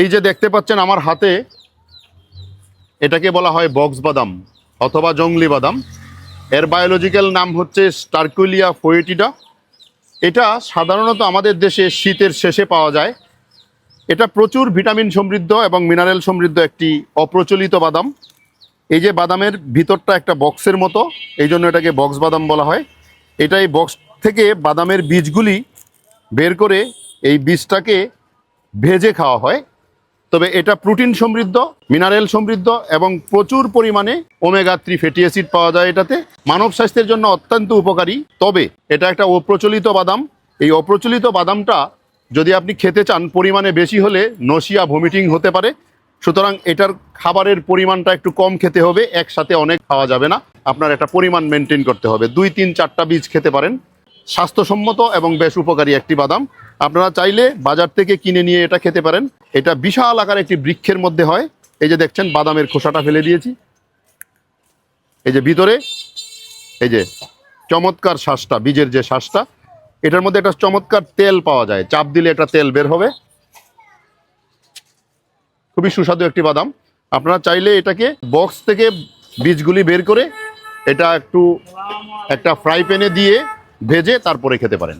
এই যে দেখতে পাচ্ছেন আমার হাতে, এটাকে বলা হয় বক্স বাদাম অথবা জংলি বাদাম। এর বায়োলজিক্যাল নাম হচ্ছে স্টারকুলিয়া ফোয়েটিডা এটা সাধারণত আমাদের দেশে শীতের শেষে পাওয়া যায়। এটা প্রচুর ভিটামিন সমৃদ্ধ এবং মিনারেল সমৃদ্ধ একটি অপ্রচলিত বাদাম। এই যে বাদামের ভিতরটা একটা বক্সের মতো, এই জন্য এটাকে বক্স বাদাম বলা হয়। এটা এই বক্স থেকে বাদামের বীজগুলি বের করে এই বীজটাকে ভেজে খাওয়া হয়। তবে এটা প্রোটিন সমৃদ্ধ, মিনারেল সমৃদ্ধ এবং প্রচুর পরিমাণে ওমেগা থ্রি ফ্যাটি অ্যাসিড পাওয়া যায় এটাতে। মানব স্বাস্থ্যের জন্য অত্যন্ত উপকারী। তবে এটা একটা অপ্রচলিত বাদাম। এই অপ্রচলিত বাদামটা যদি আপনি খেতে চান, পরিমাণে বেশি হলে নসিয়া ভমিটিং হতে পারে। সুতরাং এটার খাবারের পরিমাণটা একটু কম খেতে হবে, একসাথে অনেক খাওয়া যাবে না। আপনার একটা পরিমাণ মেনটেন করতে হবে। দুই, তিন, চারটা বীজ খেতে পারেন। স্বাস্থ্যসম্মত এবং বেশ উপকারী একটি বাদাম। আপনারা চাইলে বাজার থেকে কিনে নিয়ে এটা খেতে পারেন। এটা বিশাল আকার একটি বৃক্ষের মধ্যে হয়। এই যে দেখছেন, বাদামের খোসাটা ফেলে দিয়েছি। এই যে ভিতরে, এই যে চমৎকার শ্বাসটা বীজের যে শ্বাসটা এটার মধ্যে একটা চমৎকার তেল পাওয়া যায়। চাপ দিলে এটা তেল বের হবে। খুবই সুস্বাদু একটি বাদাম। আপনারা চাইলে এটাকে বক্স থেকে বীজগুলি বের করে এটা একটু একটা ফ্রাই প্যানে দিয়ে ভেজে তারপরে খেতে পারেন।